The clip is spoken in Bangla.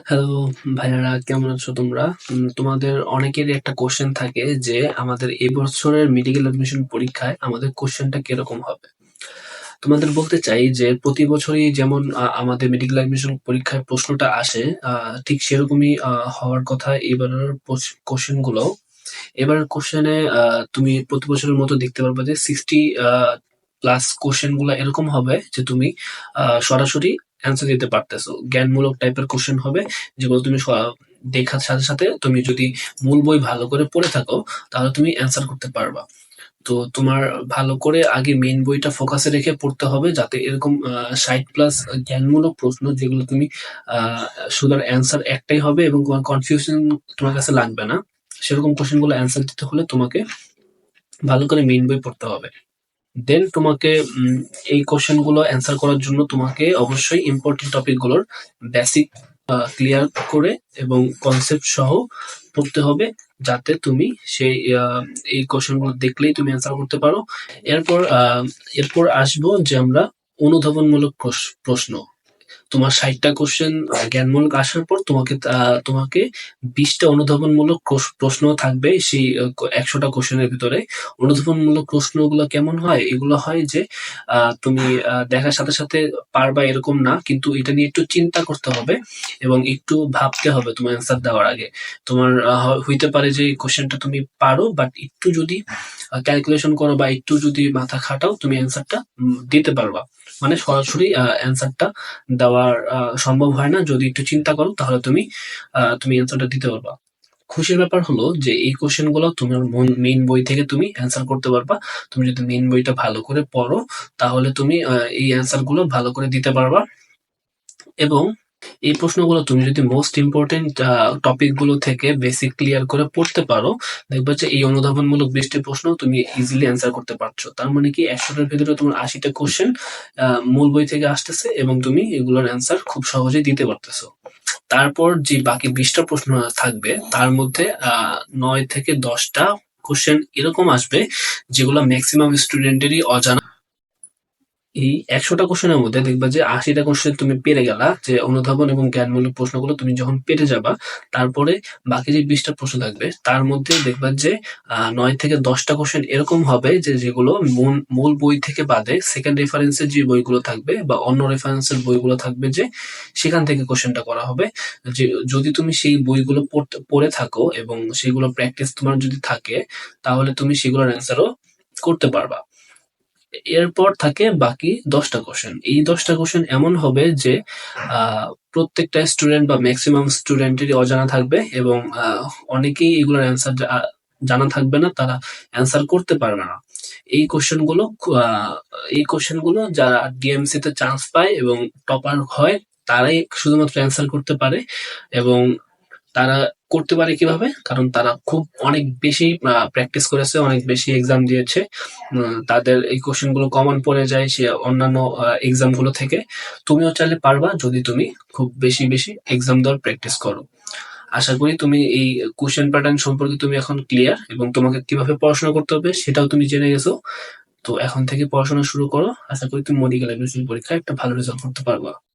হ্যালো ভাইয়ারা, কেমন আছো তোমরা? তোমাদের অনেকেরই একটা কোশ্চেন থাকে যে, আমাদের এবছরের বছরের মেডিকেল অ্যাডমিশন পরীক্ষায় আমাদের কোয়েশ্চেনটা কীরকম হবে? তোমাদের বলতে চাই যে, প্রতি বছরই যেমন আমাদের মেডিকেল অ্যাডমিশন পরীক্ষায় প্রশ্নটা আসে ঠিক সেরকমই হওয়ার কথা এবারের পোস কোয়েশ্চেনগুলো। এবারের কোয়েশ্চেনে আ, তুমি প্রতি বছরের মতো দেখতে পারবে যে 60 আ প্লাস কোয়েশ্চেনগুলা এরকম হবে যে, তুমি সরাসরি অ্যান্সার দিতে পারতেছো। জ্ঞানমূলক টাইপের কোয়েশ্চেন হবে যেগুলো তুমি দেখার সাথে, সাথে তুমি যদি মূল বই ভালো করে পড়ে থাকো তাহলে তুমি অ্যান্সার করতে পারবা। তো তোমার ভালো করে আগে মেইন বইটা ফোকাসে রেখে পড়তে হবে যাতে এরকম ৬০ প্লাস জ্ঞানমূলক প্রশ্ন যেগুলো তুমি শুধু অ্যান্সার একটাই হবে এবং তোমার কনফিউশন তোমার কাছে লাগবে না। সেরকম কোয়েশ্চেনগুলো অ্যান্সার দিতে হলে তোমাকে ভালো করে মেইন বই পড়তে হবে। দেন তোমাকে এই কোশ্চেনগুলো অ্যান্সার করার জন্য তোমাকে অবশ্যই ইম্পর্টেন্ট টপিকগুলোর বেসিক ক্লিয়ার করে এবং কনসেপ্ট সহ পড়তে হবে যাতে তুমি সেই এই কোয়েশ্চেনগুলো দেখলেই তুমি অ্যান্সার করতে পারো। এরপর এরপর আসব যে আমরা অনুধাবনমূলক প্রশ, প্রশ্ন। তোমার ৬০ টা কোয়েশ্চেন আ জ্ঞানমূলক আসার পর তোমাকে তোমাকে ২০ টা অনুধাবনমূলক প্রশ্ন থাকবে সেই অ ১০০ টা কোয়েশ্চেনের ভিতরে। অনুধাবনমূলক প্রশ্নগুলো কেমন হয়? এগুলো হয় যে তুমি দেখার সাথে, সাথে পারবা এরকম না। কিন্তু এটা নিয়ে একটু চিন্তা করতে হবে এবং একটু ভাবতে হবে তোমার অ্যান্সার দেওয়ার আগে। তোমার হইতে পারে যে এই কোয়েশ্চেনটা তুমি পারো বাট একটু যদি ক্যালকুলেশন করো বা একটু যদি মাথা খাটাও তুমি অ্যান্সারটা দিতে পারবা। মানে সরাসরি অ্যান্সারটা দেওয়ার আ, সম্ভব হয় না। যদি একটু চিন্তা করো, তাহলে তুমি তুমি অ্যান্সারটা দিতে পারবা। খুশির ব্যাপার হলো যে, এই কোশ্চেনগুলো তোমার মেইন বই থেকে তুমি অ্যান্সার করতে পারবা। তুমি যদি মেইন বইটা ভালো করে পড়ো, তাহলে তুমি এই অ্যান্সারগুলো ভালো করে দিতে পারবা। এবং এই প্রশ্নগুলো তুমি যদি মোস্ট ইম্পোর্টেন্ট আ টপিকগুলো থেকে বেসিক ক্লিয়ার করে পড়তে পারো, দেখবা যে এই অনুধাবনমূলক ২০ টি প্রশ্ন তুমি ইজিলি অ্যান্সার করতে পারছ। তার মানে কি ১০০ টার ভেতরে তোমার ৮০ টা কোয়েশ্চেন মূল বই থেকে আসতেছে এবং তুমি এগুলোর অ্যান্সার খুব সহজেই দিতে পারতেছো। তারপর যে বাকি বিশটা প্রশ্ন থাকবে তার মধ্যে ৯ থেকে ১০ টা কোয়েশ্চেন এরকম আসবে যেগুলো মেক্সিমাম স্টুডেন্টেরই অজানা। এই ১০০ টা কোয়েশ্চেনের মধ্যে দেখবা যে ৮০ টা কোয়েশ্চেন তুমি পেরে গেলা, যে অনুধাবন এবং জ্ঞানমূলক প্রশ্নগুলো তুমি যখন পেরে যাবা, তারপরে বাকি যে বিশটা প্রশ্ন থাকবে, তার মধ্যে দেখবা যে ৯ থেকে দশটা কোশ্চেন এরকম হবে যে যেগুলো মুন মূল বই থেকে বাদে সেকেন্ড রেফারেন্স এর যে বইগুলো থাকবে বা অন্য রেফারেন্স এর বইগুলো থাকবে যে সেখান থেকে কোয়েশ্চেনটা করা হবে। যে যদি তুমি সেই বইগুলো পড়তে পড়ে থাকো এবং সেগুলো প্র্যাকটিস তোমার যদি থাকে, তাহলে তুমি সেগুলোর অ্যান্সারও করতে পারবা। এরপর থাকে বাকি দশটা কোশ্চেন এই ১০ টা কোয়েশ্চেন এমন হবে যে প্রত্যেকটা স্টুডেন্ট বা মেক্সিমাম স্টুডেন্টেরই অজানা থাকবে এবং অনেকেই এগুলোর অ্যান্সার জানা থাকবে না। তারা অ্যান্সার করতে পারবে না। এই কোয়েশ্চেনগুলো খু এই কোয়েশ্চেনগুলো যারা ডিএমসি তে চান্স পায় এবং টপার হয়, তারাই শুধুমাত্র অ্যান্সার করতে পারে এবং তারা করতে পারে কীভাবে? কারণ তারা খুব অনেক বেশি প্র্যাকটিস করেছে, অনেক বেশি এক্সাম দিয়েছে। তাদের এই কোয়েশ্চেনগুলো কমন পড়ে যায় সে অন্যান্য আ এক্সামগুলো থেকে। তুমিও চাইলে পারবা যদি তুমি খুব বেশি, বেশি এক্সাম দেওয়ার প্র্যাকটিস করো। আশা করি তুমি এই কোয়েশ্চেন প্যাটার্ন সম্পর্কে তুমি এখন ক্লিয়ার এবং তোমাকে কীভাবে পড়াশোনা করতে হবে সেটাও তুমি জেনে গেছো। তো এখন থেকে পড়াশোনা শুরু করো। আশা করি তুমি মেডিকেল অ্যাডমিশন পরীক্ষায় একটা ভালো রেজাল্ট করতে পারবা।